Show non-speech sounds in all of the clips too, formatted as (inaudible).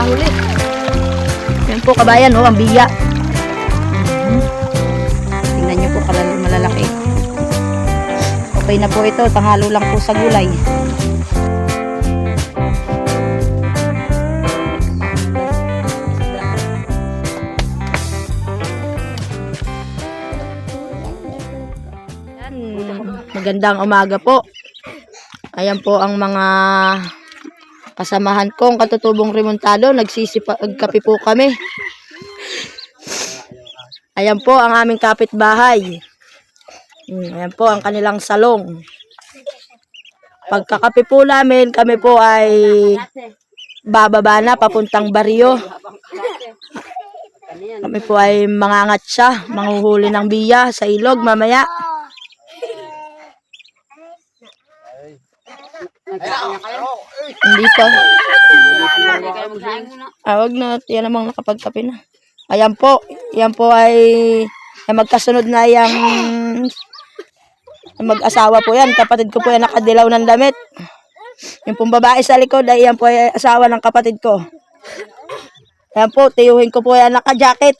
nahuli. Yan po kabayan, oh, ang biya. Mhm. Tingnan nyo po malalaki. Okay na po ito, panghalo lang po sa gulay. Yan, magandang umaga po. Ayan po ang mga kasamahan kong katutubong remontado. Nagsisipagkape po kami. Ayan po ang aming kapitbahay. Hmm, Ayan po ang kanilang salong. Pagkakape po namin, kami po ay bababa na papuntang baryo. Kami po ay mangangat siya, manghuhuli ng biya sa ilog mamaya. Hindi pa. Ah, wag na. Yan namang nakapagkape na. Ayan po. Yan po ay, ay magkasunod na yung mag-asawa po yan. Kapatid ko po yan nakadilaw ng damit. Yung pong babae sa likod ay yan po ay asawa ng kapatid ko. Ayan po, tiyuhin ko po yan naka-jacket.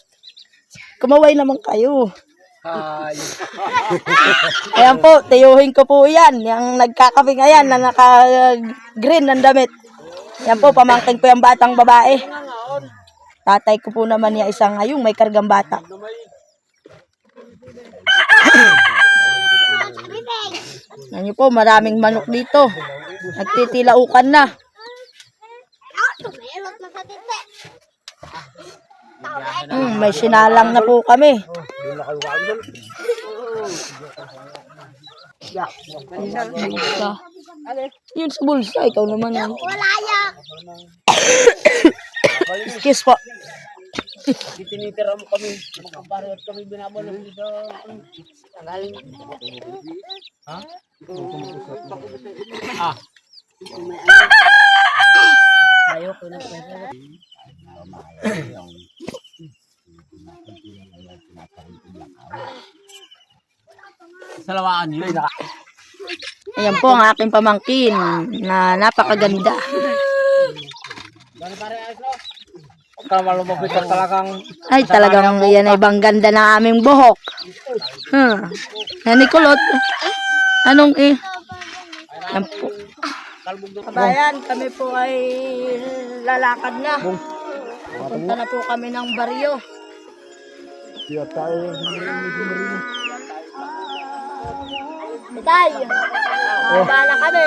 Kumaway naman kayo. (laughs) Ayan po, tiyuhin ko po yan. Yung nagkakape ngayon na naka-green ng damit. Yan po, pamangkin ko yung batang babae. Tatay ko po naman niya isang ayong may kargang bata. (laughs) Yan niyo po, maraming manok dito. Nagtitilaukan na. Hmm, may sinalang na po kami. Bulsa. Yun sa bulsa, ikaw naman yan. Excuse po. Tinitira mo kami. Magkapareho kami binabalong dito. Tanggalin. Ha? Ah. Ayoko na pwede. Salawaan yun. Ayan po ang aking pamangkin na napakaganda. Ay, talagang yan ay bang ganda ng aming buhok. Huh. Yan ni Kulot. Anong eh? Yan po. Kabayan, kami po ay lalakad na. Punta na po kami ng baryo. Tay, oh. bala kami.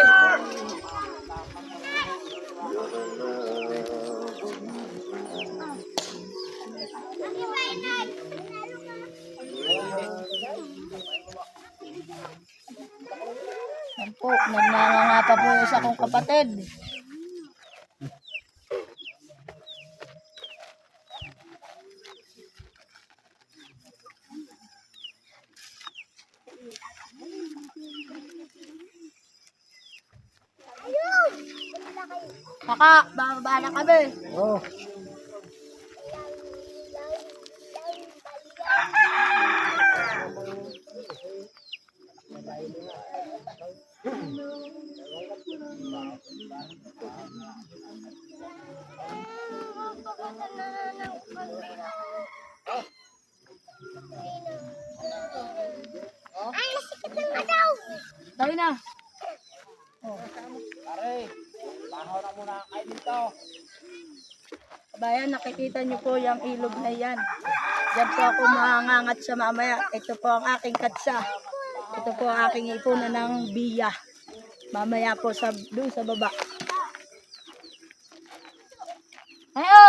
Yan po, nagnanganga pa po isa kong kapatid. Kaka, bababa na kami. Oh. Tayo na. Pare, pahaw na muna kayo dito. Kabayan, nakikita niyo po yung ilog na yan. Diyan po ako mangangat sa mamaya. Ito po ang aking katsa. Ito po ang aking ipunan ng biya. Mamaya po sa doon sa baba. Ayo!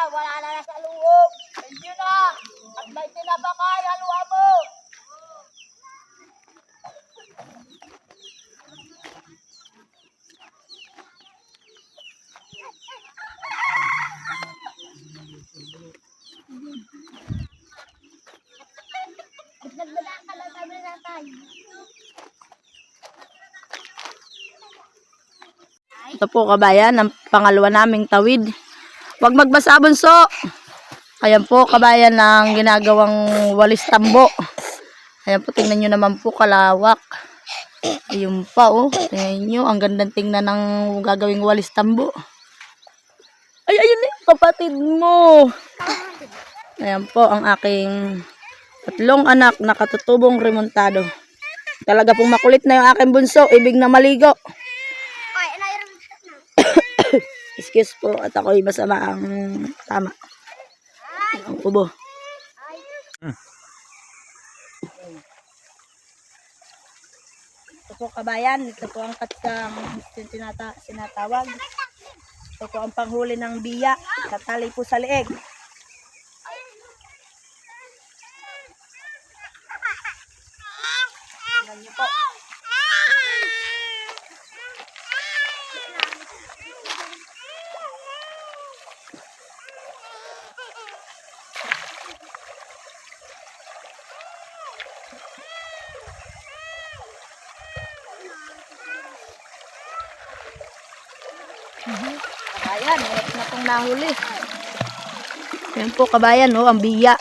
Ah, wala na na sa loob. Thank you na. At may tinabakay, haluan mo. Ito po kabayan, ang pangalawa naming tawid. Huwag magbasa bunso. Ayan po, kabayan ng ginagawang walis tambo. Ayan po, tingnan nyo naman po, kalawak. Ayun pa, oh. Tingnan nyo, ang gandang tingnan ng gagawing walis tambo. Ay, ayun eh, kapatid mo. Ayan po, ang aking tatlong anak na katutubong remontado. Talaga pong makulit na yung aking bunso, ibig na maligo. Excuse po, at ako'y masama ang tama. Ang ubo. Ito po kabayan, ito po ang katkang tinata, sinatawag. Ito po ang panghuli ng biya, katali po sa leeg. Niyo po. Kabayan, hirap na pong nahuli. Yan po kabayan, oh, ang biya.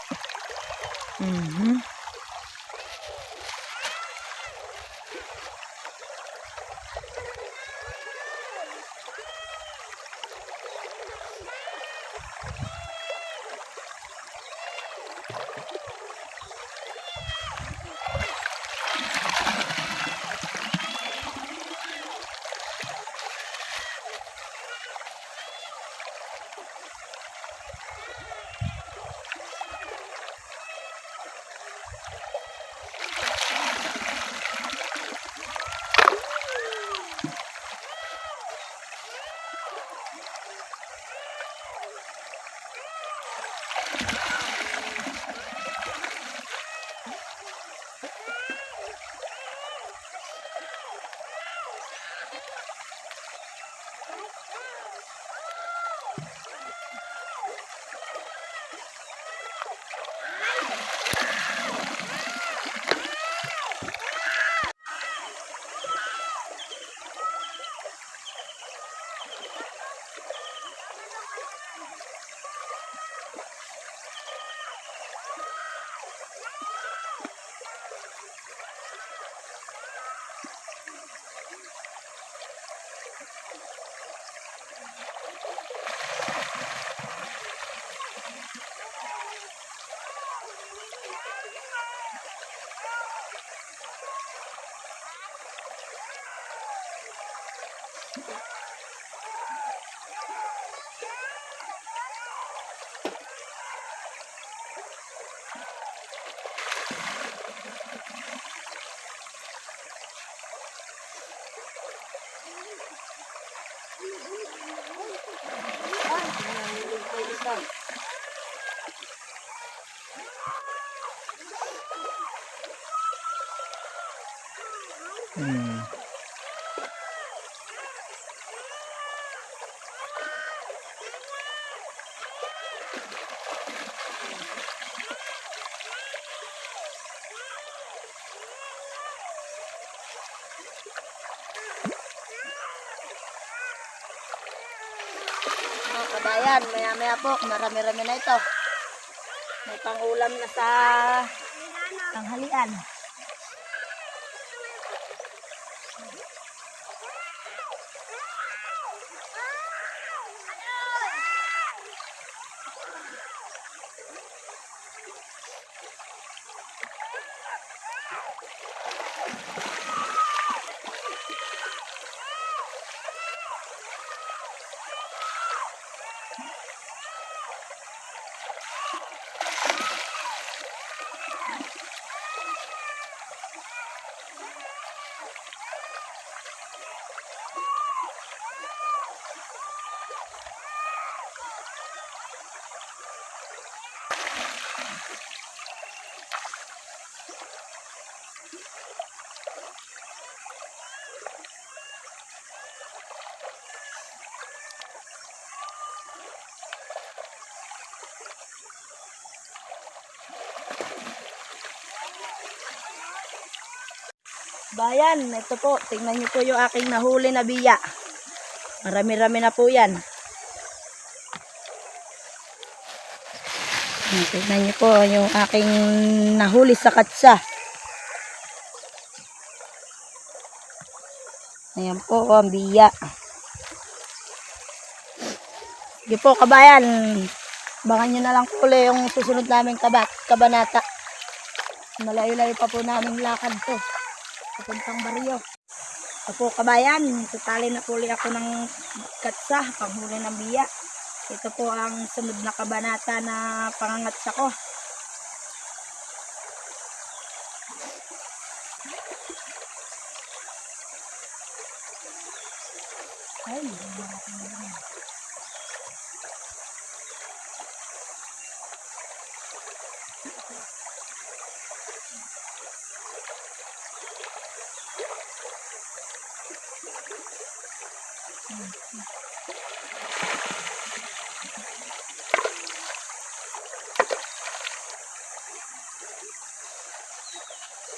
Kabayan, maya maya po, marami-rami na ito. May pangulam na sa tanghalian. Bayan, ito po, tingnan niyo po yung aking nahuli na biya. Marami-rami na po yan. Ayan, Tignan niyo po yung aking nahuli sa katsa. Ayan po, ang biya. Sige po, kabayan. Bangan nyo na lang po ulit yung susunod namin kabat, kabanata. Malayo-layo pa po namin lakad to. Papuntang baryo. Ito po, kabayan. Tutali na po ulit ako ng katsa, panghuli ng biya. Ito po ang sunod na kabanata na pangangatsa ko.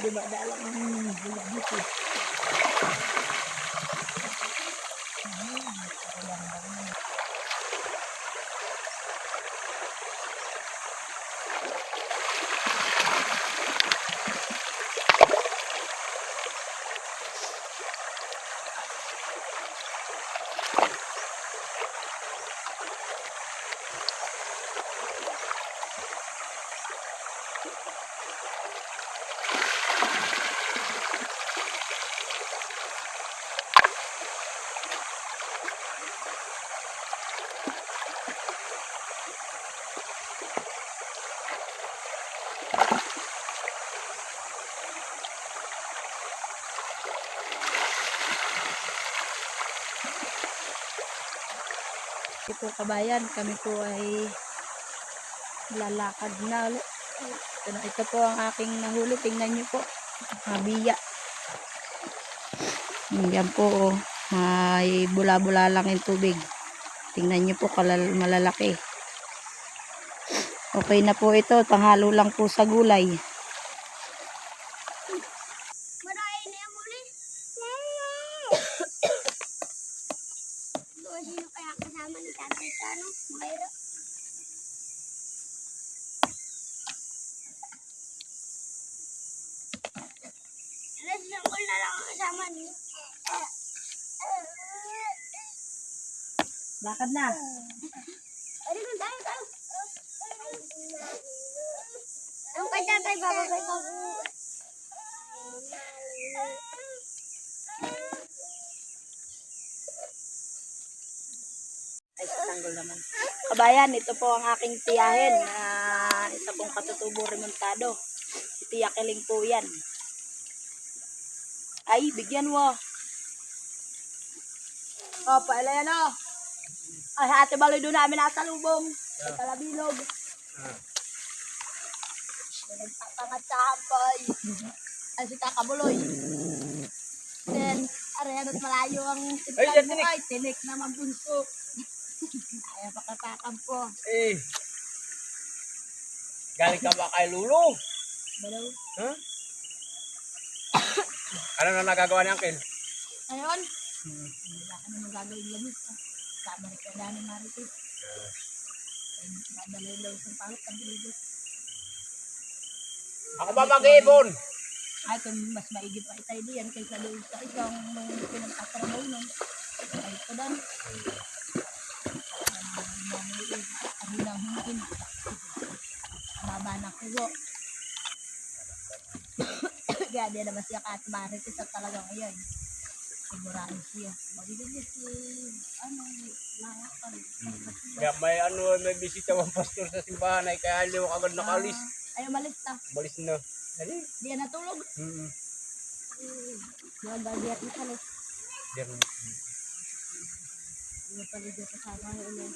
Dalang ang bulag dito? Ito kabayan, kami po ay lalakad na. Ito, na- ito po ang aking nahuli. Tingnan niyo po. Mabiya. Yan po. Oh. May bula-bula lang yung tubig. Tingnan niyo po kalal malalaki. Okay na po ito. Panghalo lang po sa gulay. Marahin na yung muli. Doon sino kaya kasama ni tatay sa ano? Mayro. Alas sangkol na lang ang kasama niyo. Lakad na. Ari ko tayo tayo. Ang kay tatay bababay ko. Ay, tanggol naman. Kabayan, ito po ang aking tiyahin na isa pong katutubo remontado. Tiyakiling po yan. Ay, bigyan mo. O, paila yan o. Ay, ate baloy doon namin nasa lubong. Sa talabilog. Nagpapangat sa hampay. Ay, si Takabuloy. Then, aray, ano't malayo ang yan, mo tinik. ay, tinik naman bunso. (laughs) Ayaw pakatakam po. Eh. Galing ka ba kay Lulu? Balaw. Huh? ano na nagagawa ni Uncle? Ngayon, wala ka naman gagawin labis. ah. Sama ni Marites. Ay, Dadalay daw sa palot ang bilibot. Ako ba mag-iipon? Ay, kung mas maigi pa itay diyan kaysa doon sa isang nung pinagtatrabaho nun. Ay, ito dan. Ang hinang hingin. Baba na kugo. (coughs) Kaya di naman siya kahit marites at talagang ngayon. Sigurado siya. Magiging si, ano, langakan. Kaya may ano, may bisita ang pastor sa simbahan ay kaya liw agad nakalis. Ay, umalis ta. Balis na. Dali. Di yan natulog. Hmm. Gagagiyat na kalis. Diyan. Ano pala dyan kasama ko ulit.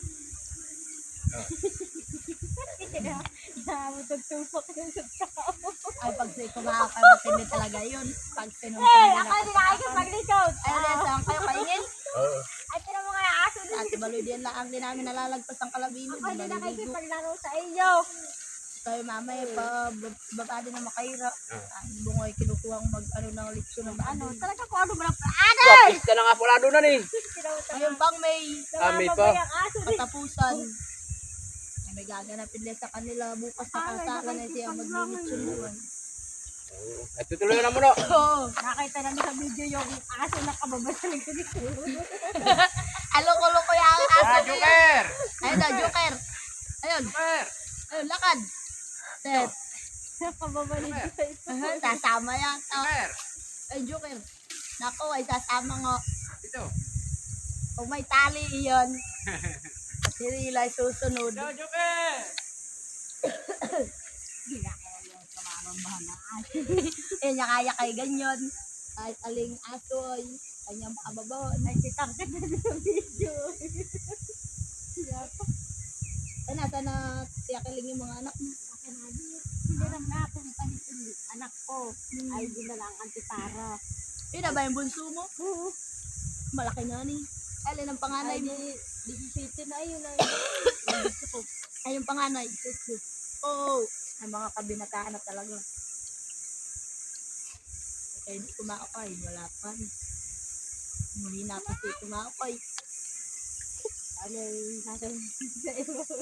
Nakabutog-tupok yung sa tao. Ay, pag sa'yo kumakakay, matindi talaga yun. Pag sinumpong Eh, nila. ako din nakikip mag-reach Ay, ulit, saan kayo kaingin? Oo. Ay, tira mo yung aso din. Ate Baludian lang ang din namin nalalagpas ang kalabino. Ako din Naliligo. nakikipaglaro sa inyo. Kayo mamaya pa, bab- baba din na makaira. Ang bungoy, kinukuha ang mag, ano, ng litso ng Ano, talaga kung ano ba ng ano? Pista na nga pula doon na ni. Ngayon pang may Ah, may pa. Yung aso din. katapusan. Ay, may gaganapin din sa kanila bukas na kasala na siya maglilitso doon. At tutuloy na mo (laughs) no. Oo. Nakita namin sa video yung aso na kababa sa likod ni (laughs) Aloko-loko yung aso. Ah, Joker! Ayun na, Joker. Ayun. Joker! Ayun, lakad. Set. kababa ni Aha, sasama yan. Ah, Joker! Ay, Joker. Nako, ay sasama nga. Ito. Kung may tali iyon. (laughs) Si Rila ay susunod. Ito, Joker! (laughs) Eh, niya kaya kay ganyan. Kahit aling asoy. Kanyang makababon. Ay, si Tangkat na sa video. Ay, nasa na tiyakiling yung mga anak mo. Hindi lang na ako palit yung anak ko. Ay, di na lang antipara. Yun na ba yung bunso mo? Malaki na ni. Alin ang panganay Ay, mo? di, di city na yun ay. (coughs) Ay, yung panganay. Oo. Ay, mga kabinataan na talaga. Kaya hindi kumakay. Wala pa. Muli na kasi kumakay. Ano yung sasabihin?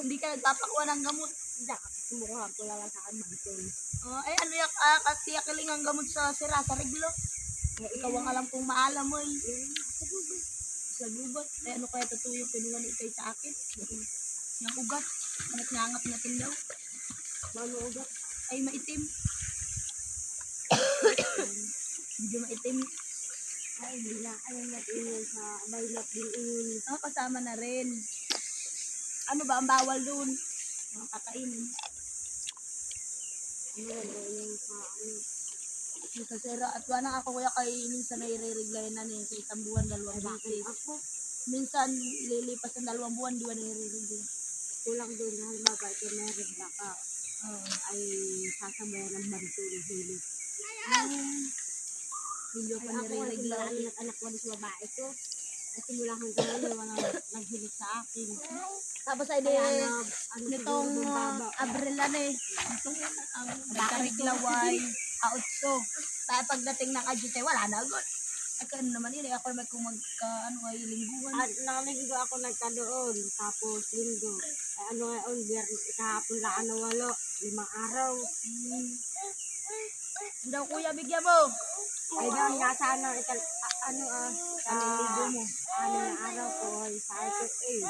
Hindi ka nagpapakuha ng gamot. Hindi, sumukuha ko lang sa akin mag-tol. Oh, ay, ano yung uh, katiyakiling ang gamot sa sira, sa reglo? Eh, ikaw ang alam kung maalam mo eh. Sa gubat. Eh, ano kaya totoo yung pinuha ni Ikay sa akin? Yung ugat. Anak nangat natin daw. Mano ugat. Ay, maitim. Medyo maitim. Ay, hindi na. Ayun na yun sa baylat din yun. Oh, kasama na rin. Ano ba ang bawal dun? Mga kakainin. Ano ba yung sa ano? Yung sa sira. At wala ako kuya kay minsan nai-rereglay na niya sa isang buwan, dalawang ako? Minsan lilipas ng dalawang buwan, di ba nai-rereglay? Kulang doon. Halimbawa, ito meron na ka. Oo. Ay, sasabayan ng banto ng hili. Hindi Ay, pa ako ay nire-reglay. kumalain at anak ko sa babae ko. At simula hanggang ngayon, walang naghilit sa akin. Tapos ay di, na, ano nitong uh. Abril na eh. Itong ang Bakariklaway, Autso. Kaya pagdating ng Ajite, wala na agad. Ay, kano naman yun eh. Ako may kung magka, ano ay lingguhan. At nakalinggo ako nagkadoon. Tapos linggo. Ay, ano ngayon, biyernes, kahapon lang ano walo. Limang araw. Hmm. Daw kuya, bigyan mo. Ay, doon nga sana, ikal, a- ano ah, Kaliligo mo. ano na araw ko, ay sa ito eh.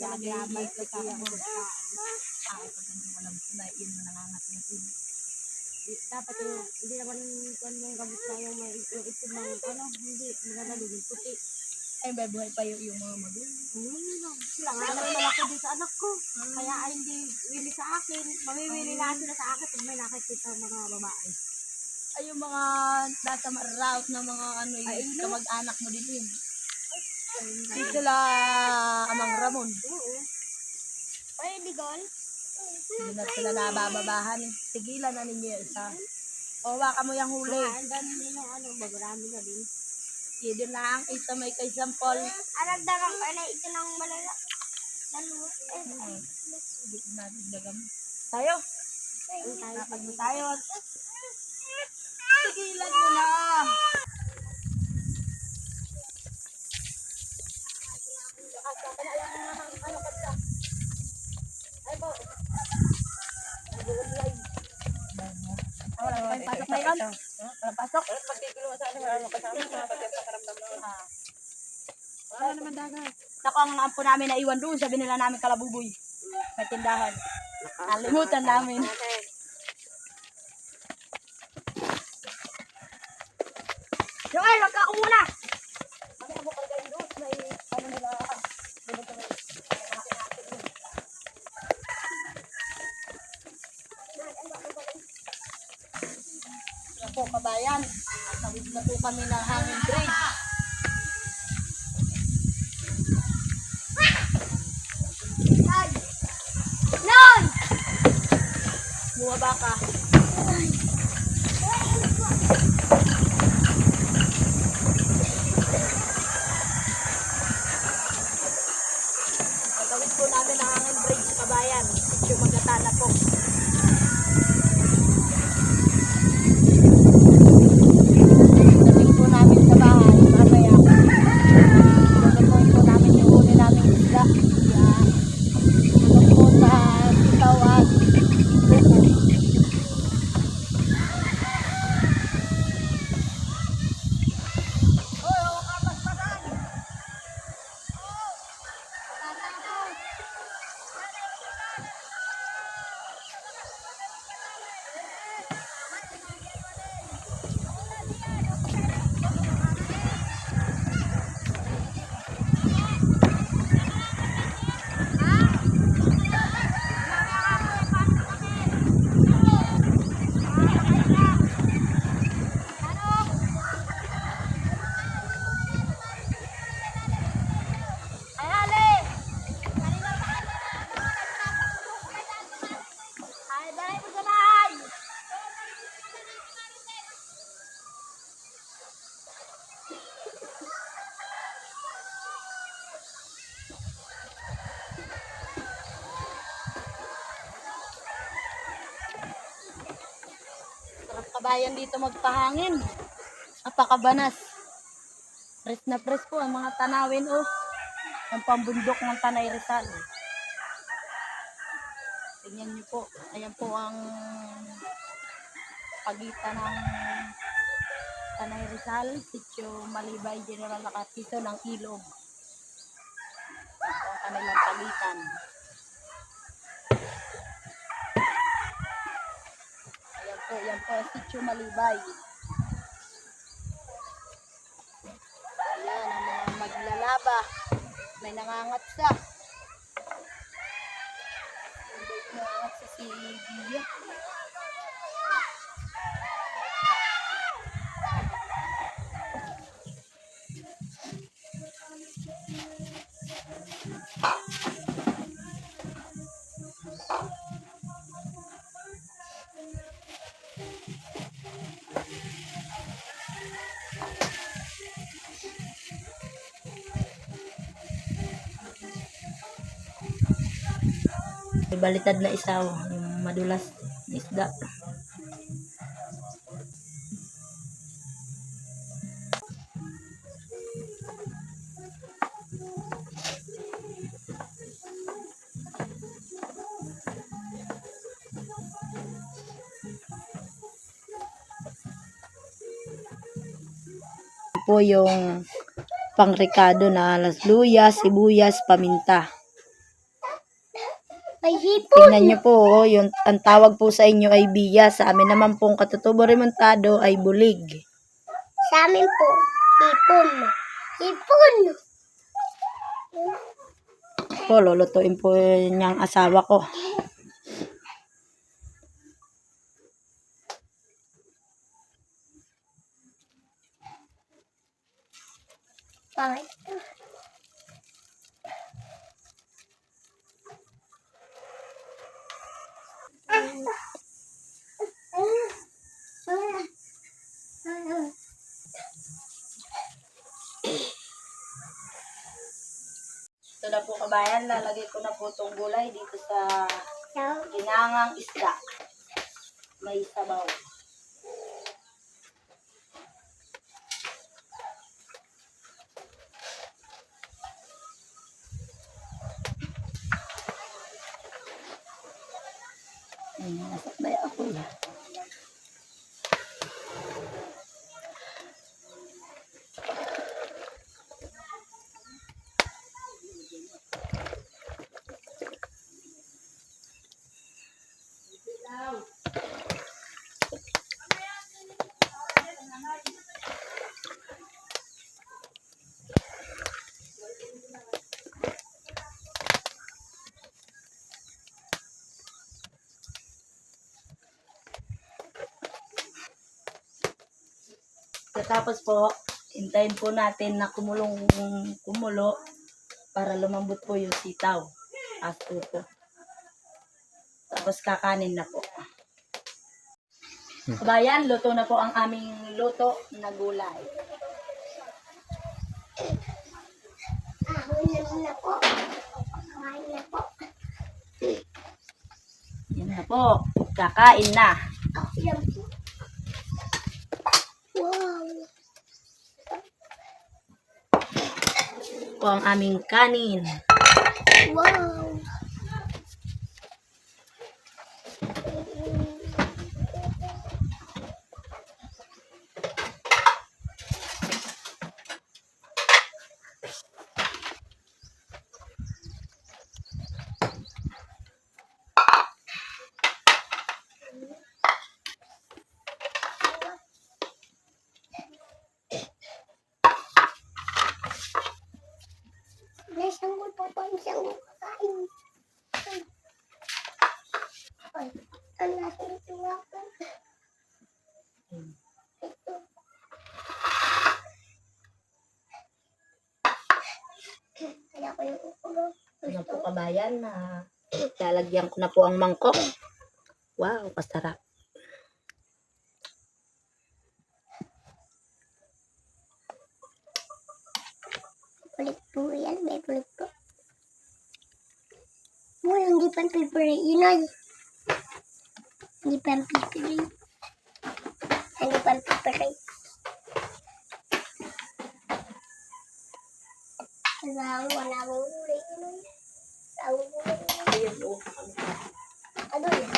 Talaga Labay yung ko sa siya mo. mo. Ay, pag hindi mo alam na yun mo nangangat na sila. Dapat yung, hindi naman kung yung gamot na yung may yung ito ng ano, hindi, maganda yung puti. Ay, may buhay pa yung, yung mga magulang. Hmm, sila nga lang malaki din sa anak ko. Kaya ay hindi wili sa akin. Mamimili na sila sa akin kung may nakikita mga babae. Ay, yung mga nasa route na mga ano, yung Ay, kamag-anak mo din yun. Di sila Amang Ramon. Oo. Ay, Bigol. Hindi na sila nabababahan. Tigilan na ninyo yung isa. O, waka mo yung huli. Ang dami nila ano, marami na din. Hindi lang, isa may kay Sampol. Anak darang ko na ito ng malala. Dalawa. Ay, Hindi natin dagam. Tayo. Dapat mo tayo. Tigilan mo na. Wala pa yung pasok na yun. Pasok. Wala naman dagat. Naku, ang ampo namin na iwan doon, sabi nila namin kalabuboy. May tindahan. Kalimutan namin. Joel, wag ka muna! po kami ng hangin bridge. Noon! Buwaba ka. Kabayan dito magpahangin. Napakabanas. Press na press po ang mga tanawin oh. Ang pambundok ng Tanay Rizal. Tingnan niyo po. Ayan po ang pagitan ng Tanay Rizal, Sitio Malibay, General Lacatizo ng Ilog. Ito ang kanilang pagitan. Ayan po, ayan po ang Sitio Malibay. Ayan, ang mga maglalaba. May nangangatsa. May nangangatsa si Bia. Balitad na isaw, yung madulas isda. po yung pangrekado na las luyas, sibuyas, paminta. Tingnan nyo po, oh, yung, ang tawag po sa inyo ay biya. Sa amin naman pong katutubo remontado ay bulig. Sa amin po, hipon. Hipon! Po, lulutuin po niyang asawa ko. Ito na po kabayan, lalagay ko na po itong gulay dito sa ginangang isda. May sabaw. Tapos po, hintayin po natin na kumulong kumulo para lumambot po yung sitaw. Asto po. Tapos kakanin na po. Kabayan, luto na po ang aming luto na gulay. Ahon na po. Kumain na po. Yan na po. Kakain na. Ako lang po. Wow. Po ang aming kanin. Wow. Nasanggol po po ang isang kakain. Ay, ang nasa ito nga po. Ito. Kaya ko yung ulo. Ano kabayan na lalagyan ko na po ang mangkok. Wow, kasarap. Kulit po yan. May kulit po. Mo, hindi pa favorite yun ay. Hindi pa favorite. Hindi pa favorite. Wala, wala mong uli yun ay. Wala mong uli yun ay. Ayun, oh. Ano yun?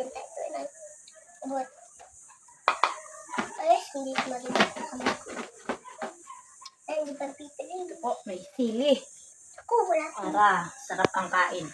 Yun ay. Hindi kamay ko. Ay, hindi pa favorite. Oh, may sili. Ako, wala. Para sarap ang kain.